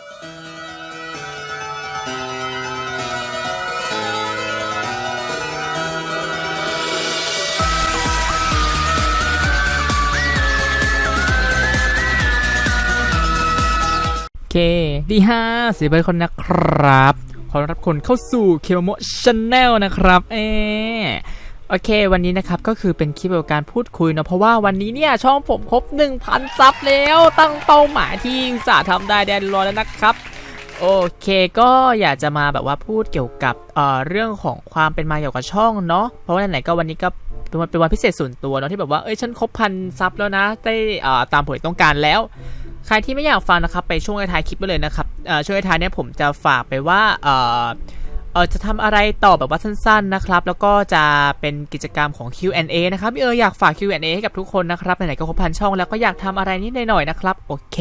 โอเคดีห้าสิบเบคนนะครับ ขอรับคนเข้าสู่เคมโมชแนลนะครับ เออ โอเค วันนี้นะครับก็คือเป็นคลิปเกี่ยวกับการพูดคุยเนาะเพราะว่าวันนี้เนี่ยช่องผมครบ 1,000 ซับแล้วตั้งเป้าหมายที่สาห์ทำได้แดนรอแล้วนะครับโอเคก็อยากจะมาแบบว่าพูดเกี่ยวกับเอ่อเรื่องของความเป็นมาเกี่ยวกับช่องเนาะเพราะว่าไหนก็วันนี้ก็เป็นวันเป็นวันพิเศษส่วนตัวเนาะที่แบบว่าเอ้ยฉันครบพันซับแล้วนะได้อ่อตามผลต้องการแล้ว ใครที่ไม่อยากฟังนะครับไปช่วงท้ายคลิปไปเลยนะครับเอ่อช่วงท้ายเนี่ยผมจะฝากไปว่าเอ่อ เออจะทำอะไรต่อแบบว่าสั้นๆนะครับ แล้วก็จะเป็นกิจกรรมของ Q&A นะครับเอออยากฝาก Q&A ให้กับทุกคนนะครับไหนๆก็ครบพันช่องแล้วก็อยากทำอะไรนิดหน่อยๆนะครับ โอเค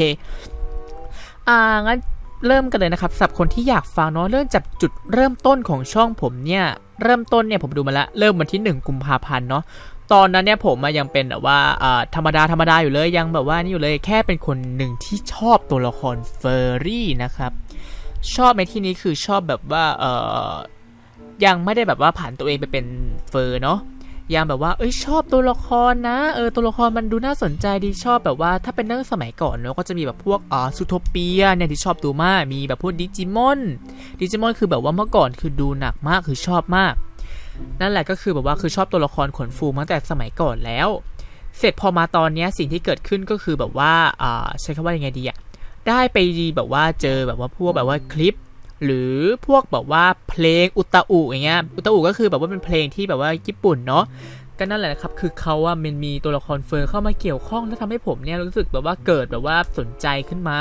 อ่างั้นเริ่มกันเลยนะครับสำหรับคนที่อยากฟังเนาะเริ่มจากจุดเริ่มต้นของช่องผมเนี่ย เริ่มต้นเนี่ยผมดูมาแล้วเริ่มวันที่ 1 กุมภาพันธ์เนาะตอนนั้นเนี่ยผมยังเป็นแบบว่าธรรมดาธรรมดาอยู่เลยยังแบบว่านี่อยู่เลยแค่เป็นคนหนึ่งที่ชอบตัวละครเฟอร์รี่นะครับ ชอบในที่นี้คือชอบแบบว่าเออยังไม่ได้แบบว่าผ่านตัวเองไปเป็นเฟอร์เนาะยังแบบว่า เอ้ยชอบตัวละครนะ เออตัวละครมันดูน่าสนใจดีชอบแบบว่า ถ้าเป็นเรื่องสมัยก่อนเนาะก็จะมีแบบพวกอ่าซูโทเปียเนี่ยที่ชอบดูมาก มีแบบพวกดิจิมอนดิจิมอนคือแบบว่าเมื่อก่อนคือดูหนักมากคือชอบมาก นั่นแหละก็คือแบบว่าคือชอบตัวละครขนฟูมาตั้งแต่สมัยก่อนแล้ว เสร็จพอมาตอนเนี้ยสิ่งที่เกิดขึ้นก็คือแบบว่าอ่าใช้คำว่ายังไงดีอะ ได้ไปแบบว่าเจอแบบว่าพวกแบบว่าคลิป หรือพวกแบบว่าเพลงอุตาอุอย่างเงี้ยอุตาอุก็คือแบบว่าเป็นเพลงที่แบบว่าญี่ปุ่นเนาะก็นั่นแหละครับ คือเขาว่ามันมีตัวละครเฟิร์นเข้ามาเกี่ยวข้องแล้วทำให้ผมเนี่ยรู้สึกแบบว่าเกิดแบบว่าสนใจขึ้นมา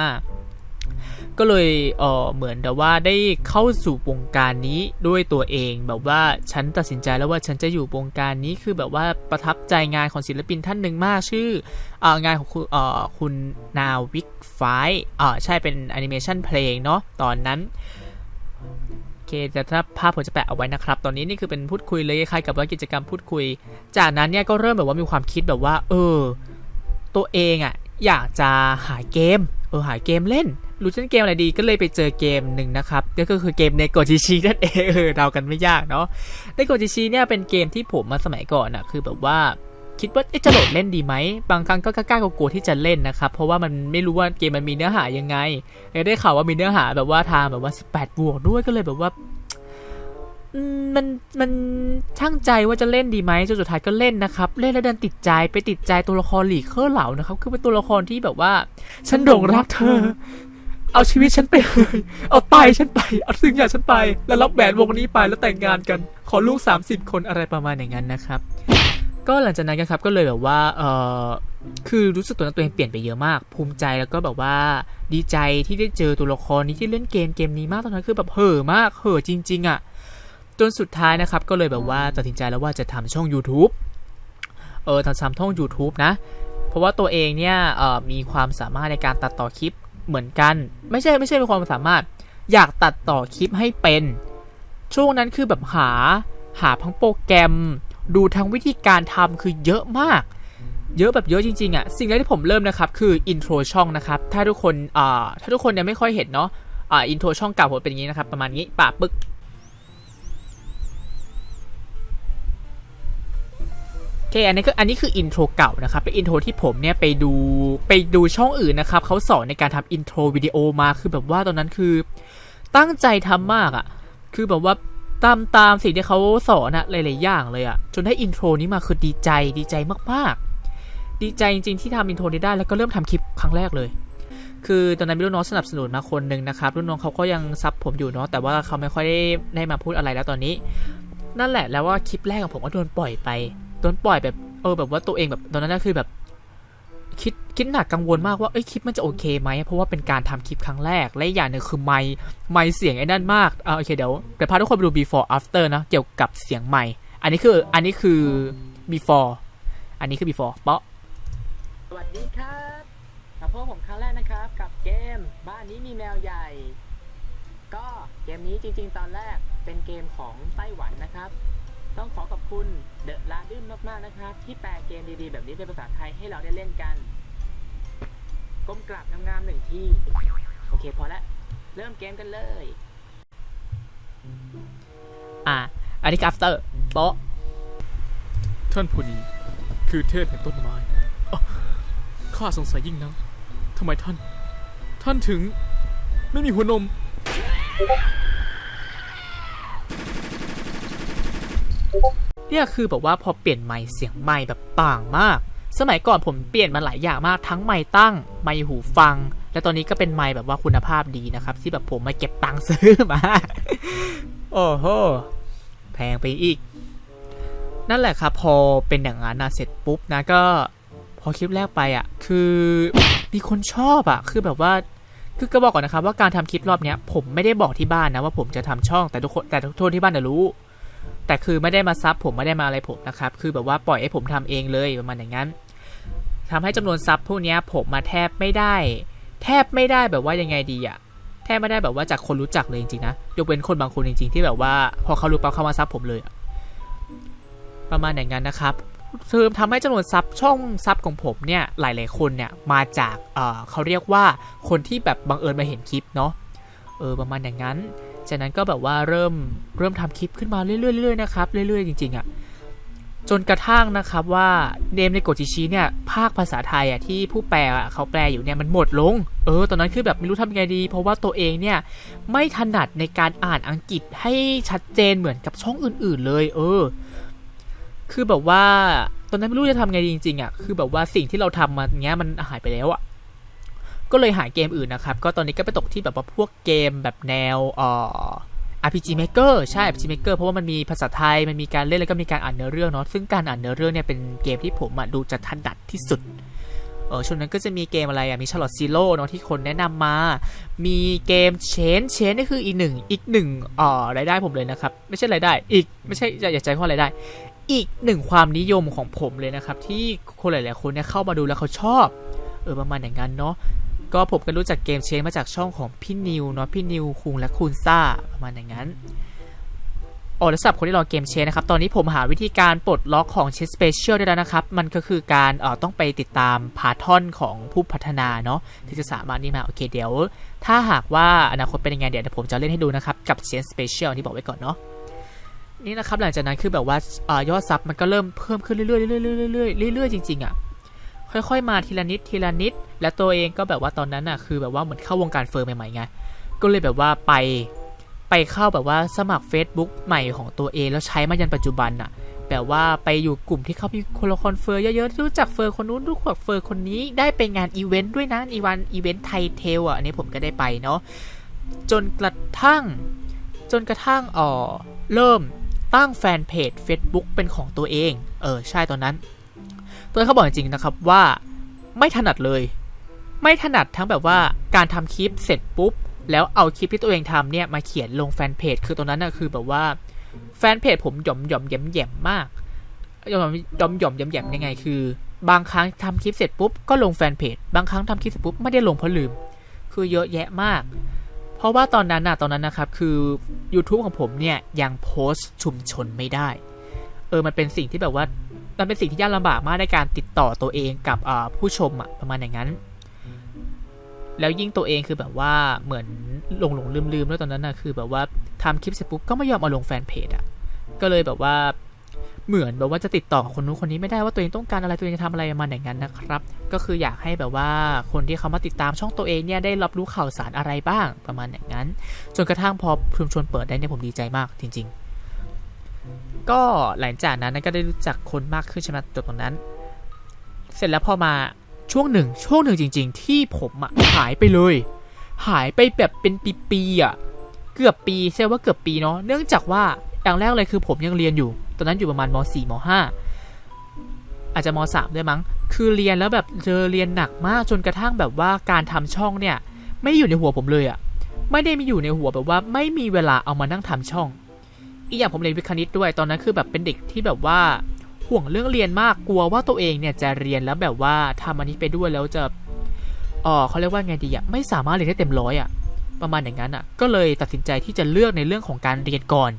ก็เลยเออเหมือนแต่ว่าได้เข้าสู่วงการนี้ด้วยตัวเอง แบบว่าฉันตัดสินใจแล้วว่าฉันจะอยู่วงการนี้คือแบบว่าประทับใจงานของศิลปินท่านหนึ่งมากชื่อเอองานของคุณเออคุณนาวิกไฟอ่าใช่เป็นแอนิเมชันเพลงเนาะตอนนั้นโอเคแต่ถ้าภาพผมจะแปะเอาไว้นะครับ ตอนนี้นี่คือเป็นพูดคุยเลยคล้ายกับว่ากิจกรรมพูดคุย จากนั้นเนี่ยก็เริ่มแบบว่ามีความคิดแบบว่า เออ ตัวเองอะ่ะอยากจะหาเกม เออหาเกมเล่น รู้เล่นเกมอะไรดีก็เลยไปเจอเกมหนึ่งนะครับก็คือเกมเนโกจิชินั่นเองเออเดากันไม่ยากเนาะเนโกจิชิเนี่ยเป็นเกมที่ผมมาสมัยก่อนอะคือแบบว่าคิดว่าจะโหลดเล่นดีไหม บางครั้งก็กล้ากลัวที่จะเล่นนะครับ เพราะว่ามันไม่รู้ว่าเกมมันมีเนื้อหายังไง ได้ข่าวว่ามีเนื้อหาแบบว่าทางแบบว่า 18 บวกด้วยก็เลยแบบว่ามมันมันช่างใจว่าจะเล่นดีไหมจนสุดท้ายก็เล่นนะครับ เล่นแล้วดันติดใจไปติดใจตัวละครหลีเคอร์เหล่านะครับ คือเป็นตัวละครที่แบบว่า ฉันหลงรักเธอ เอาชีวิตฉันไปเลยเอาตายฉันไป เอาสิ่งอย่างฉันไป แล้วรับแหวนวงนี้ไปแล้วแต่งงานกัน ขอลูก 30 คนอะไรประมาณอย่างนั้นนะครับ ก็หลังจากนั้นนะครับก็เลยแบบว่าเออคือรู้สึกตัวตัวเองเปลี่ยนไปเยอะมาก ภูมิใจแล้วก็แบบว่าดีใจที่ได้เจอตัวละครนี้ที่เล่นเกมเกมนี้มากตอนนั้นคือแบบเห่อะมากเห่อะจริง ๆอะ่ะ จนสุดท้ายนะครับ ก็เลยแบบว่าตัดสินใจแล้วว่าจะทำช่อง YouTube เออทำทำช่อง YouTube นะ เพราะว่าตัวเองเนี่ยมีความสามารถในการตัดต่อคลิป เหมือนกัน ไม่ใช่ไม่ใช่เป็นความสามารถ อยากตัดต่อคลิปให้เป็น ช่วงนั้นคือแบบหาหาทั้งโปรแกรม ดูทั้งวิธีการทำคือเยอะมาก เยอะแบบเยอะจริงๆอะ่ะ สิ่งแรกที่ผมเริ่มนะครับคืออินโทรช่องนะครับ ถ้าทุกคนอ่าถ้าทุกคนยังไม่ค่อยเห็นเนาะอ่าอินโทรช่องเก่าผมเป็นอย่างนี้นะครับ ประมาณนี้ป่าปึก โอเคอันนี้คืออันนี้คืออินโทรเก่านะครับเป็นอินโทรที่ผมเนี่ยไปดูไปดูช่องอื่นนะครับเขาสอนในการทำอินโทรวิดีโอมาคือแบบว่าตอนนั้นคือ ตั้งใจทำมากอะ่ะ คือแบบว่าตามตามสิ่งที่เขาสอนอะหลายๆอย่างเลยอะจนได้อินโทรนี้มาคือดีใจดีใจมากๆ ดีใจจริงๆที่ทำอินโทรนี้ได้แล้วก็เริ่มทำคลิปครั้งแรกเลย คือตอนนั้นมีรุ่นน้องสนับสนุนมาคนหนึ่งนะครับรุ่นน้องเขาก็ยังซับผมอยู่เนาะแต่ว่าเขาไม่ค่อยได้ได้มาพูดอะไรแล้วตอนนี้ นั่นแหละแล้วว่าคลิปแรกของผมก็โดนปล่อยไป โดนปล่อยแบบเออแบบว่าตัวเองแบบตอนนั้นก็คือแบบคิดคิดหนักกังวลมากว่าเอ้ยคลิปมันจะโอเคไหมเพราะว่าเป็นการทำคลิปครั้งแรกและอย่างหนึ่งคือไมค์ไมค์เสียงไอ้นั่นมากอ่าโอเคเดี๋ยวเดี๋ยวพาทุกคนไปดู before after นะเกี่ยวกับเสียงไมค์อันนี้คืออันนี้คือ before อันนี้คือ before เปาะสวัสดีครับมาพบผมครั้งแรกนะครับ กับเกมบ้านนี้มีแมวใหญ่ ก็เกมนี้จริง ๆ ตอนแรกเป็นเกมของไต้หวันนะครับ ต้องขอขอบคุณเดอะลาดึ้นมากๆนะครับ ที่แปลเกมดีๆ แบบนี้เป็นภาษาไทยให้เราได้เล่นกันก้มกราบงามๆหนึ่งที่ โอเคพอละเริ่มเกมกันเลย อะอันนี้คือ after โต๊ะท่านผู้นี้คือเทพแห่งต้นไม้อ๊ะข้าสงสัยยิ่งนักทำไมท่าน ท่านถึงไม่มีหัวนม เนี่ยคือแบบว่าพอเปลี่ยนไมค์เสียงไมค์แบบต่างมาก สมัยก่อนผมเปลี่ยนมาหลายอย่างมากทั้งไมค์ตั้งไมค์หูฟัง และตอนนี้ก็เป็นไมค์แบบว่าคุณภาพดีนะครับ ที่แบบผมมาเก็บตังค์ซื้อมา โอ้โหแพงไปอีก นั่นแหละครับพอเป็นอย่างนั้นนะเสร็จปุ๊บนะก็ พอคลิปแรกไปอะ คือมีคนชอบอะ คือแบบว่าคือ ก็บอกก่อนนะครับว่าการทำคลิปรอบเนี้ยผมไม่ได้บอกที่บ้านนะว่าผมจะทำช่องแต่ทุกคนแต่ทุกคนที่บ้านน่ะรู้ แต่คือไม่ได้มาซับผมไม่ได้มาอะไรผมนะครับ คือแบบว่าปล่อยให้ผมทำเองเลยประมาณอย่างนั้นทำให้จำนวนซับพวกนี้ผมมาแทบไม่ได้ แทบไม่ได้แบบว่ายังไงดีอะแทบไม่ได้แบบว่าจากคนรู้จักเลยจริงๆนะยกเว้นคนบางคนจริง ๆ ที่แบบว่า พอเขารู้ปั๊บเข้ามาซับผมเลยประมาณอย่างนั้นนะครับคือทำให้จำนวนซับช่องซับของผมเนี่ยหลายๆคนเนี่ยมาจากเเขาเรียกว่าคนที่แบบบังเอิญมาเห็นคลิปเนาะเออประมาณอย่างนั้น จากนั้นก็แบบว่าเริ่มเริ่มทำคลิปขึ้นมาเรื่อยๆนะครับ เรื่อยๆ จริงๆอะ่ะจนกระทั่งนะครับว่าเนมในโกจิชิเนี่ยภาคภาษาไทยอะที่ผู้แปลอะเขาแปลอยู่เนี่ยมันหมดลง เออ ตอนนั้นคือแบบไม่รู้ทำยังไงดี เพราะว่าตัวเองเนี่ยไม่ถนัดในการอ่านอังกฤษให้ชัดเจนเหมือนกับช่องอื่นๆเลย เออ คือแบบว่าตอนนั้นไม่รู้จะทำไงดีจริงๆอะคือแบบว่าสิ่งที่เราทำมาเงี้ยมันหายไปแล้วอะ ก็เลยหาเกมอื่นนะครับ ก็ตอนนี้ก็ไปตกที่แบบว่าพวกเกมแบบแนวเอ่อ RPG Maker ใช่ RPG Maker เพราะว่ามันมีภาษาไทยมันมีการเล่นแล้วก็มีการอ่านเนื้อเรื่องเนาะซึ่งการอ่านเนื้อเรื่องเนี่ยเป็นเกมที่ผมดูจะถนัดที่สุดเออช่วงนั้นก็จะมีเกมอะไรอะมี Charlotte Zero เนาะที่คนแนะนำมา มีเกม Chain Chain นี่คืออีกหนึ่งอีกหนึ่งอ่อรายได้ผมเลยนะครับ ไม่ใช่รายได้ อีกไม่ใช่อย่าใจว่ารายได้ อีกหนึ่งความนิยมของผมเลยนะครับ ที่คนหลาย ๆ คนเนี่ยเข้ามาดูแล้วเขาชอบเออประมาณอย่างนั้นเนาะ ก็ผมก็รู้จักเกมเชนมาจากช่องของพี่นิวเนาะพี่นิวคุงและคุณซ่าประมาณอย่างนั้นอ๋อแล้วสำหรับคนที่รอเกมเชนนะครับ ตอนนี้ผมหาวิธีการปลดล็อกของเชนสเปเชียลได้แล้วนะครับ มันก็คือการเอ่อต้องไปติดตามพาทอนของผู้พัฒนาเนาะที่จะสามารถนี่มา โอเคเดี๋ยว ถ้าหากว่าอนาคตเป็นยังไงเดี๋ยวผมจะเล่นให้ดูนะครับ กับเชนสเปเชียลที่บอกไว้ก่อนเนาะนี่นะครับหลังจากนั้นคือแบบว่าเอ่อยอดซับมันก็เริ่มเพิ่มขึ้นเรื่อยๆเรื่อยๆเรื่อยๆเรื่อยๆจริงๆอะ ค่อยๆมาทีละนิดทีละนิด และตัวเองก็แบบว่าตอนนั้นน่ะคือแบบว่าเหมือนเข้าวงการเฟิร์มใหม่ๆไงก็เลยแบบว่าไปไปเข้าแบบว่าสมัคร Facebook ใหม่ของตัวเอง แล้วใช้มายันปัจจุบันน่ะแบบว่าไปอยู่กลุ่มที่เขามีคนละครเฟอร์เยอะๆรู้จักเฟอร์คนนู้นรู้จักเฟอร์คนนี้ได้ไปงานอีเวนต์ด้วยนะอีวันอีเวนต์ไทยเทลอะอันนี้ผมก็ได้ไปเนาะจนกระทั่ง จนกระทั่งอ๋อเริ่มตั้งแฟนเพจ Facebook เป็นของตัวเอง เออ ใช่ตอนนั้น ตัวเขาบอกจริงๆนะครับว่าไม่ถนัดเลย ไม่ถนัดทั้งแบบว่าการทำคลิปเสร็จปุ๊บ แล้วเอาคลิปที่ตัวเองทำเนี่ยมาเขียนลงแฟนเพจคือตรงนั้นน่ะคือแบบว่าแฟนเพจผมหย่อมหย่อมแยมแยมมากหย่อมหย่อมหย่อมแยมแยมยังไงคือ บางครั้งทำคลิปเสร็จปุ๊บก็ลงแฟนเพจบางครั้งทำคลิปเสร็จปุ๊บไม่ได้ลงเพราะลืม คือเยอะแยะมาก เพราะว่าตอนนั้นน่ะตอนนั้นนะครับคือ YouTube ของผมเนี่ยยังโพสต์ชุมชนไม่ได้ เออมันเป็นสิ่งที่แบบว่า มันเป็นสิ่งที่ยากลำบากมากในการติดต่อตัวเองกับผู้ชมอะประมาณอย่างนั้น แล้วยิ่งตัวเองคือแบบว่าเหมือนหลงหลงลืมลืมด้วยตอนนั้นนะคือแบบว่าทำคลิปเสร็จปุ๊บก็ไม่ยอมเอาลงแฟนเพจอะก็เลยแบบว่าเหมือนแบบว่าจะติดต่อกับคนนู้นคนนี้ไม่ได้ว่าตัวเองต้องการอะไรตัวเองจะทำอะไรประมาณอย่างนั้นนะครับ ก็คืออยากให้แบบว่าคนที่เขามาติดตามช่องตัวเองเนี่ยได้รับรู้ข่าวสารอะไรบ้างประมาณอย่างนั้น จนกระทั่งพอชุมชนเปิดได้เนี่ยผมดีใจมากจริง ๆ ก็หลังจากนั้นก็ได้รู้จักคนมากขึ้นใช่ไหมตัวตรงนั้น เสร็จแล้วพอมาช่วงหนึ่งช่วงหนึ่งจริง ๆ ที่ผมอะหายไปเลย หายไปแบบเป็นปีๆอะเกือบปีใช่ว่าเกือบปีเนาะเนื่องจากว่าอย่างแรกเลยคือผมยังเรียนอยู่ตอนนั้นอยู่ประมาณม .4 ม .5 อาจจะม .3 ด้วยมั้ง คือเรียนแล้วแบบเจอเรียนหนักมากจนกระทั่งแบบว่าการทำช่องเนี่ย ไม่อยู่ในหัวผมเลยอะไม่ได้มีอยู่ในหัวแบบว่าไม่มีเวลาเอามานั่งทำช่อง อีกอย่างผมเรียนวิคณิตด้วยตอนนั้นคือแบบเป็นเด็กที่แบบว่าห่วงเรื่องเรียนมากกลัวว่าตัวเองเนี่ยจะเรียนแล้วแบบว่าทำอันนี้ไปด้วยแล้วจะอ๋อเขาเรียกว่าไงดีอะไม่สามารถเรียนได้เต็มร้อยอะประมาณอย่างนั้นอะก็เลยตัดสินใจที่จะเลือกในเรื่องของการเรียนก่อน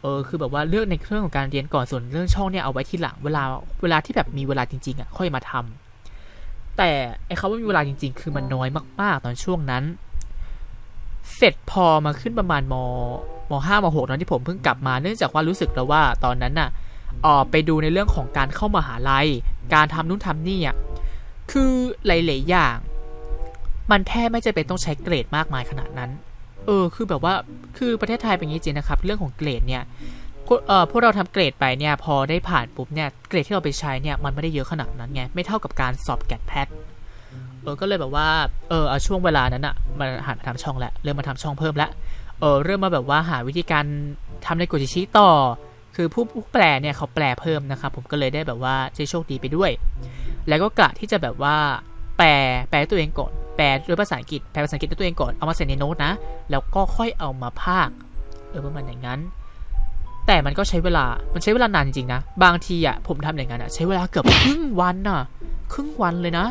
เออคือแบบว่าเลือกในเรื่องของการเรียนก่อนส่วนเรื่องช่องเนี่ยเอาไว้ที่หลังเวลาเวลาที่แบบมีเวลาจริงๆอะค่อยมาทำแต่ไอ้คำว่ามีเวลาจริง ๆ คือมันน้อยมากๆตอนช่วงนั้น เสร็จพอมาขึ้นประมาณม มห้ามหกนั้นที่ผมเพิ่งกลับมาเนื่องจากว่ารู้สึกแล้วว่าตอนนั้นน่ะออไปดูในเรื่องของการเข้ามาหาลัย การทำนู่นทำนี่อะคือหลายๆอย่าง มันแทบไม่จะเป็นต้องใช้เกรดมากมายขนาดนั้น เออ คือแบบว่าคือประเทศไทยเป็นอย่างนี้จริงนะครับ เรื่องของเกรดเนี่ยพวกเอ่อพวกเราทำเกรดไปเนี่ยพอได้ผ่านปุ๊บเนี่ยเกรดที่เราไปใช้เนี่ยมันไม่ได้เยอะขนาดนั้นไงไม่เท่ากับการสอบแกดแพทเออก็เลยแบบว่าเออเอาช่วงเวลานั้นอะมาหันมาทำช่องแล้วเริ่มมาทำช่องเพิ่มแล้ว เออเริ่มมาแบบว่าหาวิธีการทำในกุจิชิต่อ คือผู้ผู้แปลเนี่ยเขาแปลเพิ่มนะครับ ผมก็เลยได้แบบว่าใช้โชคดีไปด้วย แล้วก็กะที่จะแบบว่า แปลแปลตัวเองก่อนแปลด้วยภาษาอังกฤษแปลภาษาอังกฤษด้วยตัวเองก่อนเอามาใส่ในโน้ตนะ แล้วก็ค่อยเอามาพากเออประมาณอย่างนั้น แต่มันก็ใช้เวลามันใช้เวลานานจริงๆนะ บางทีอะผมทำอย่างนั้นอะใช้เวลาเกือบครึ่งวันน่ะครึ่งวันเลยนะ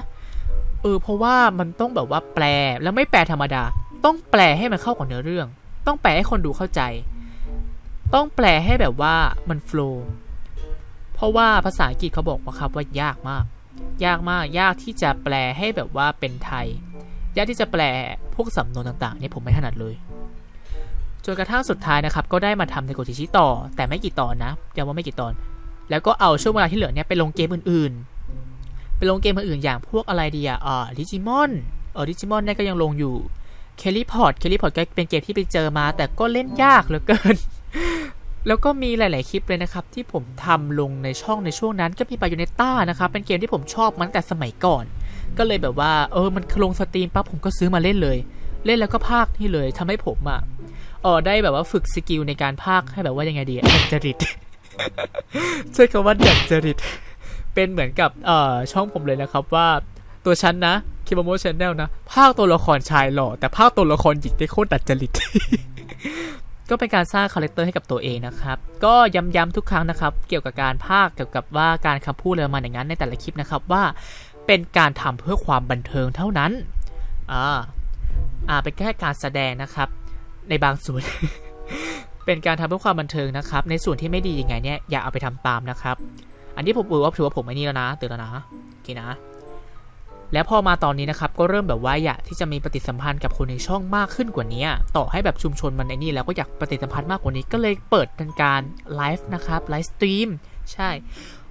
เออเพราะว่ามันต้องแบบว่าแปลแล้วไม่แปลธรรมดา ต้องแปลให้มันเข้ากับเนื้อเรื่อง ต้องแปลให้คนดูเข้าใจ ต้องแปลให้แบบว่ามันโฟล์เพราะว่าภาษาอังกฤษเขาบอกว่าครับว่ายากมาก ยากมากยากที่จะแปลให้แบบว่าเป็นไทย ยากที่จะแปลพวกสำนวนต่างๆนี่ผมไม่ถนัดเลยจนกระทั่งสุดท้ายนะครับ ก็ได้มาทำในโกจิชิต่อ แต่ไม่กี่ตอนนะย้ำว่าไม่กี่ตอน แล้วก็เอาช่วงเวลาที่เหลือเนี่ยไปลงเกมอื่นๆ ไปลงเกมอื่นๆอย่างพวกอะไรดีอะอ่าดิจิมอนเออดิจิมอนเนี่ยก็ยังลงอยู่ เคลลี่พอร์ตเคลลี่พอร์ตก็เป็นเกมที่ไปเจอมา แต่ก็เล่นยากเหลือเกิน แล้วก็มีหลาย ๆ คลิปเลยนะครับ ที่ผมทำลงในช่องในช่วงนั้น ก็มีบา y ูเนต้านะครับ เป็นเกมที่ผมชอบมาตั้งแต่สมัยก่อน ก็เลยแบบว่า เออ มันลงสตรีมปั๊บผมก็ซื้อมาเล่นเลย เล่นแล้วก็พากย์นี่เลยทำให้ผมอะเออได้แบบว่าฝึกสกิลในการพากให้แบบว่ายังไงดีอะดัดจริตใช้คำว่าดัดจริตเป็นเหมือนกับเอ่อช่องผมเลยนะครับว่า ตัวฉันนะคิมโมชแนลนะพากย์ตัวละครชายหล่อ แต่พากย์ตัวละครหญิงได้โคตรดัดจริต ก็เป็นการสร้างคาแรคเตอร์ให้กับตัวเองนะครับ ก็ย้ำๆทุกครั้งนะครับ เกี่ยวกับการพากย์เกี่ยวกับว่าการคำพูดอะไรมาอย่างนั้นในแต่ละคลิปนะครับว่าเป็นการทำเพื่อความบันเทิงเท่านั้น อ่า อ่า เป็นแค่การแสดงนะครับ ในบางส่วน เป็นการทำเพื่อความบันเทิงนะครับ ในส่วนที่ไม่ดียังไงเนี่ยอย่าเอาไปทำตามนะครับ อันนี้ผมเออว่าถือว่าผมไอ้นี่แล้วนะเตือนแล้วนะโอเคนะ แล้วพอมาตอนนี้นะครับก็เริ่มแบบว่าอยากที่จะมีปฏิสัมพันธ์กับคนในช่องมากขึ้นกว่านี้ ต่อให้แบบชุมชนมันไอ้นี่แล้วก็อยากปฏิสัมพันธ์มากกว่านี้ก็เลยเปิดเป็นการไลฟ์นะครับไลฟ์สตรีมใช่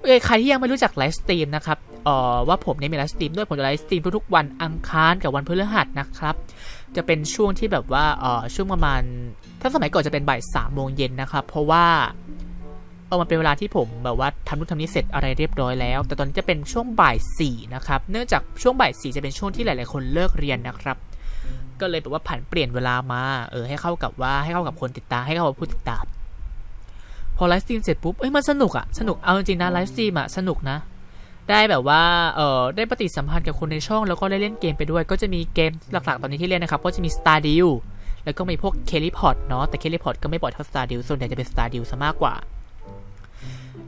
เอ้ยใครที่ยังไม่รู้จักไลฟ์สตรีมนะครับเอ่อว่าผมเนี่ยมีไลฟ์สตรีมด้วยผมจะไลฟ์สตรีมทุกๆวันอังคารกับวันพฤหัสนะครับ จะเป็นช่วงที่แบบว่าเอ่อช่วงประมาณถ้าสมัยก่อนจะเป็นบ่ายสามโมงเย็นนะครับ เพราะว่า ออมันเป็นเวลาที่ผมแบบว่าทำนู่นทำนี้เสร็จอะไรเรียบร้อยแล้ว แต่ตอนนี้จะเป็นช่วงบ่ายสี่นะครับ เนื่องจากช่วงบ่ายสี่จะเป็นช่วงที่หลาย ๆ คนเลิกเรียนนะครับ ก็เลยแบบว่าผันเปลี่ยนเวลามา เออให้เข้ากับว่าให้เข้ากับคนติดตามให้เข้ากับผู้ติดตาม พอไลฟ์สตรีมเสร็จปุ๊บ เอ้ยมันสนุกอะสนุก เอาจริงนะไลฟ์สตรีมอะสนุกนะ ได้แบบว่า เออได้ปฏิสัมพันธ์กับคนในช่องแล้วก็ได้เล่นเกมไปด้วย ก็จะมีเกมหลัก ๆ ตอนนี้ที่เล่นนะครับ ก็จะมี Stardew แล้วก็มีพวก k e l l y p o t เนาะ แต่ k e l l y p o t ก็ไม่บ่อยเท่า Stardew ส่วนใหญ่จะเป็น Stardew ซะมากกว่า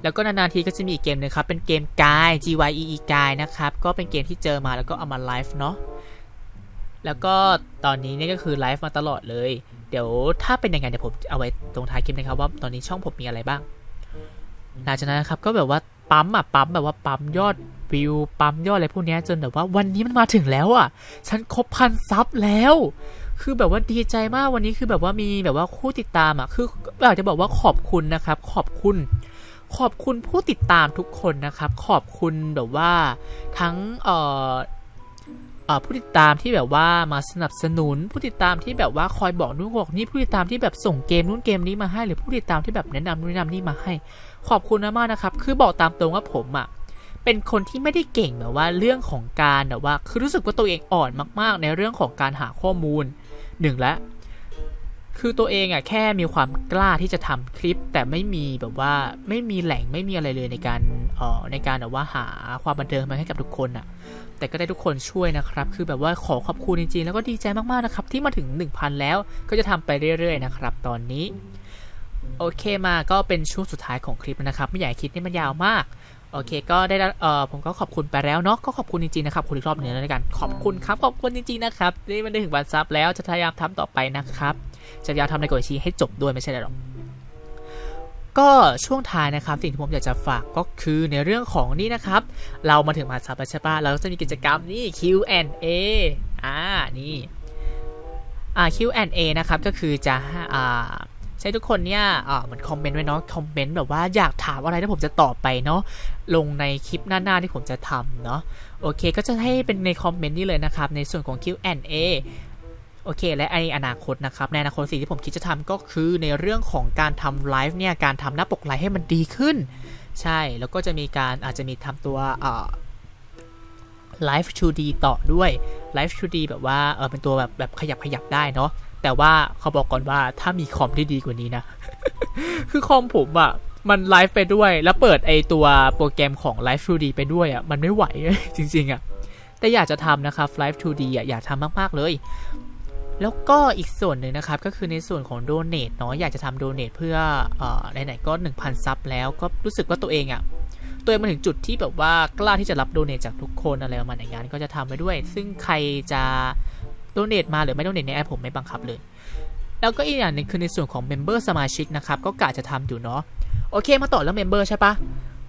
แล้วก็นานๆทีก็จะมีอีกเกมหนึงครับเป็นเกมกาย G Y E E กายนะครับก็เป็นเกมที่เจอมาแล้วก็เอามาไลฟ์เนาะแล้วก็ตอนนี้เนี่ยก็คือไลฟ์มาตลอดเลย เดี๋ยวถ้าเป็นยังไงเดี๋ยวผมเอาไว้ตรงท้ายคลิปนะครับว่าตอนนี้ช่องผมมีอะไรบ้าง หลังจากนั้นครับก็แบบว่าปั๊มอะปั๊มแบบว่าปั๊มยอดวิวปั๊มยอดอะไรพวกนี้จนแบบว่าวันนี้มันมาถึงแล้วอะ ฉันครบพันซับแล้ว คือแบบว่าดีใจมากวันนี้คือแบบว่ามีแบบว่าคู่ติดตามอะคืออยากจะบอกว่าขอบคุณนะครับ ขอบคุณ ขอบคุณผู้ติดตามทุกคนนะครับ ขอบคุณแบบว่าทั้งเอ่อผู้ติดตามที่แบบว่ามาสนับสนุน ผู้ติดตามที่แบบว่าคอยบอกนู่นบอกนี่ผู้ติดตามที่แบบส่งเกมนู่นเกมนี้มาให้ หรือผู้ติดตามที่แบบแนะนำนู่นแนะนำนี่มาให้ ขอบคุณมากนะครับ คือบอกตามตรงว่าผมอะ่ะเป็นคนที่ไม่ได้เก่งแบบว่าเรื่องของการแบบว่า คือรู้สึกว่าตัวเองอ่อนมาก ๆ ในเรื่องของการหาข้อมูลหนึ่งละ คือตัวเองอะ่ะแค่มีความกล้าที่จะทำคลิป แต่ไม่มีแบบว่าไม่มีแหล่งไม่มีอะไรเลยในการเอ่อในการแบบว่าหาความบันเทิงมาให้กับทุกคนอะแต่ก็ได้ทุกคนช่วยนะครับ คือแบบว่าขอขอบคุณจริงๆ แล้วก็ดีใจมากๆนะครับ ที่มาถึง 1,000 แล้วก็จะทำไปเรื่อยๆนะครับ ตอนนี้โอเคมาก็เป็นช่วงสุดท้ายของคลิปนะครับ ไม่อยากให้คลิปนี้มันยาวมากโอเค ก็ได้เออผมก็ขอบคุณไปแล้วเนาะ ก็ขอบคุณจริงๆนะครับ คุณอีกรอบหนึงแล้วกัน ขอบคุณครับ ขอบคุณจริงๆนะครับ นี่มันได้ถึงวันซับแล้ว จะพยายามทำต่อไปนะครับ จะพยายามทำในกฎชีให้จบด้วยไม่ใช่หรอกก็ช่วงท้ายนะครับสิ่งที่ผมอยากจะฝากก็คือในเรื่องของนี่นะครับ เรามาถึงมาซับแล้วใช่ปะเราก็จะมีกิจกรรมนี่ Q&A อ่านี่อ่า Q&A นะครับก็คือจะให้อ่าใช้ทุกคนเนี่ยอ่าเหมือนคอมเมนต์ไว้เนาะคอมเมนต์แบบว่าอยากถามอะไรที่ผมจะตอบไปเนาะลงในคลิปหน้า ๆ ที่ผมจะทำเนาะโอเค ก็จะให้เป็นในคอมเมนต์นี่เลยนะครับ ในส่วนของ Q&A โอเค และในอนาคตนะครับในอนาคตสิ่งที่ผมคิดจะทำก็คือในเรื่องของการทำไลฟ์เนี่ยการทำหน้าปกไลฟ์ให้มันดีขึ้น ใช่แล้วก็จะมีการอาจจะมีทำตัวเอ่อ Live 2D ต่อด้วย Live 2D แบบว่าเออเป็นตัวแบบแบบขยับขยับได้เนาะแต่ว่าเขาบอกก่อนว่าถ้ามีคอมที่ดีกว่านี้นะ คือคอมผมอะ่ะมันไลฟ์ไปด้วย แล้วเปิดไอตัวโปรแกรมของ Live 2D ไปด้วยอะ่ะมันไม่ไหวจริง ๆอะ่ะแต่อยากจะทำนะครับ Live 2D อะอยากทำมาก ๆ เลย แล้วก็อีกส่วนหนึ่งนะครับ ก็คือในส่วนของโดเน a เนาะอยากจะทำโดเน a เพื่ออไหนๆก็ 1,000 ซับแล้วก็รู้สึกว่าตัวเองอะ่ะตัวเองมาถึงจุดที่แบบว่ากล้าที่จะรับโดเน a จากทุกคนอะไรประมาณอย่างนั้นก็จะทำไปด้วย ซึ่งใครจะโดเน a มาหรือไม่โดเน a ในแอปผมไม่บังคับเลย แล้วก็อีกอย่างหนึ่งคือในส่วนของเมมเบอร์สมาชิกนะครับก็กะจะทำอยู่เนาะโอเคมาต่อเรื่องเมมเบอร์ใช่ปะ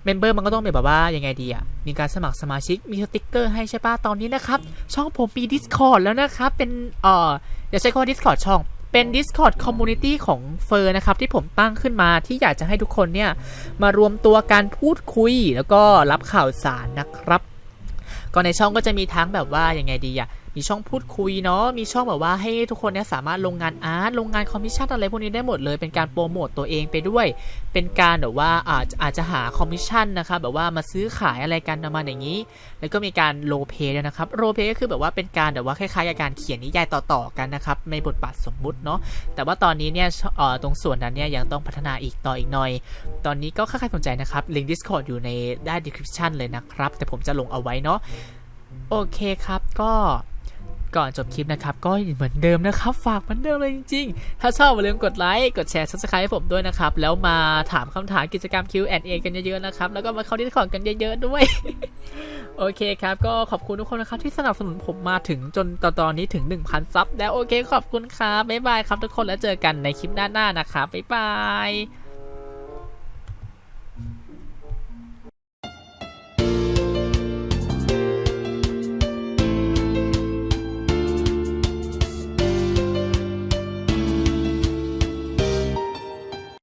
เมมเบอร์มันก็ต้องเป็นแบบว่ายังไงดีอะมีการสมัครสมาชิก มีสติกเกอร์ให้ใช่ปะตอนนี้นะครับ ช่องผมมี Discord แล้วนะครับ เป็น เอ่ออย่าใช้คำว่า Discord ช่อง เป็น Discord Community ของเฟอร์นะครับ ที่ผมตั้งขึ้นมาที่อยากจะให้ทุกคนเนี่ย มารวมตัวการพูดคุย แล้วก็รับข่าวสารนะครับ ก็ในช่องก็จะมีทั้งแบบว่ายังไงดีอะ มีช่องพูดคุยเนาะมีช่องแบบว่าให้ทุกคนเนี่ยสามารถลงงานอาร์ตลงงานคอมมิชชั่นอะไรพวกนี้ได้หมดเลย เป็นการโปรโมตตัวเองไปด้วย เป็นการแบบว่าอาจอาจจะหาคอมมิชชั่นนะครับแบบว่ามาซื้อขายอะไรกันประมาณอย่างนี้ แล้วก็มีการโรเพย์ด้วยนะครับโรเพย์ก็คือแบบว่าเป็นการแบบว่าคล้ายๆกับการเขียนนิยายต่อๆกันนะครับในบทบาทสมมุติเนาะแต่ว่าตอนนี้เนี่ยตรงส่วนนั้นเนี่ยยังต้องพัฒนาอีกต่ออีกหน่อย ตอนนี้ก็ถ้าใครสนใจนะครับลิงก์ Discord อยู่ในด้าน description เลยนะครับ แต่ผมจะลงเอาไว้เนาะโอเคครับก็ ก่อนจบคลิปนะครับ ก็เหมือนเดิมนะครับ ฝากเหมือนเดิมเลยจริงๆ ถ้าชอบอย่าลืมกดไลค์กดแชร์ subscribe ให้ผมด้วยนะครับ แล้วมาถามคำถามกิจกรรม Q&A กันเยอะๆนะครับ แล้วก็มาเข้า Discord กันเยอะๆด้วย โอเคครับ ก็ขอบคุณทุกคนนะครับที่สนับสนุนผมมาถึงจนตอนตอนนี้ถึง 1,000 ซับแล้วโอเคขอบคุณครับบ๊ายบายครับทุกคนแล้วเจอกันในคลิปหน้าๆนะครับบ๊ายบาย